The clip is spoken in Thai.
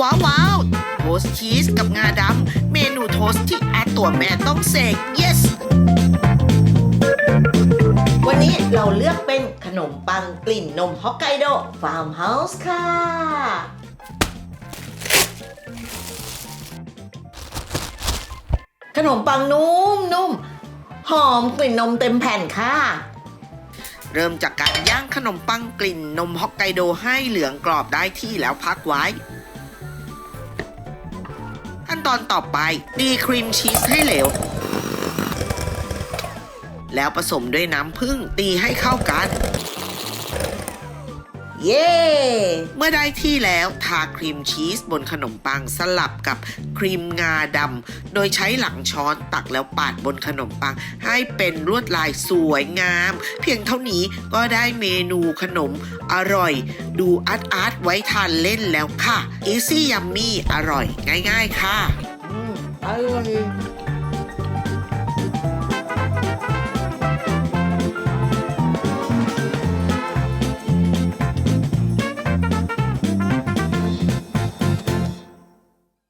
ว้าวว้าวโทสชีสกับงาดำ เมนูโทสที่อาตัวแม่ต้องเสก yes วันนี้เราเลือกเป็นขนมปังกลิ่นนมฮอกไกโดฟาร์มเฮาส์ค่ะ ขนมปังนุ่มนุ่มหอมกลิ่นนมเต็มแผ่นค่ะ เริ่มจากการย่างขนมปังกลิ่นนมฮอกไกโดให้เหลืองกรอบได้ที่แล้วพักไว้ ตอนต่อไปตีครีมชีสให้เหลว แล้วผสมด้วยน้ำผึ้งตีให้เข้ากัน เย้ เมื่อได้ที่แล้วทาครีมชีสบนขนมปังสลับกับครีมงาดำโดยใช้หลังช้อนตักแล้วปาดบนขนมปัง ให้เป็นลวดลายสวยงาม เพียงเท่านี้ก็ได้เมนูขนมอร่อย ดูอาร์ตอาร์ตไว้ทานเล่นแล้วค่ะ Easy Yummy อร่อยง่าย ๆ ค่ะ อืมอร่อย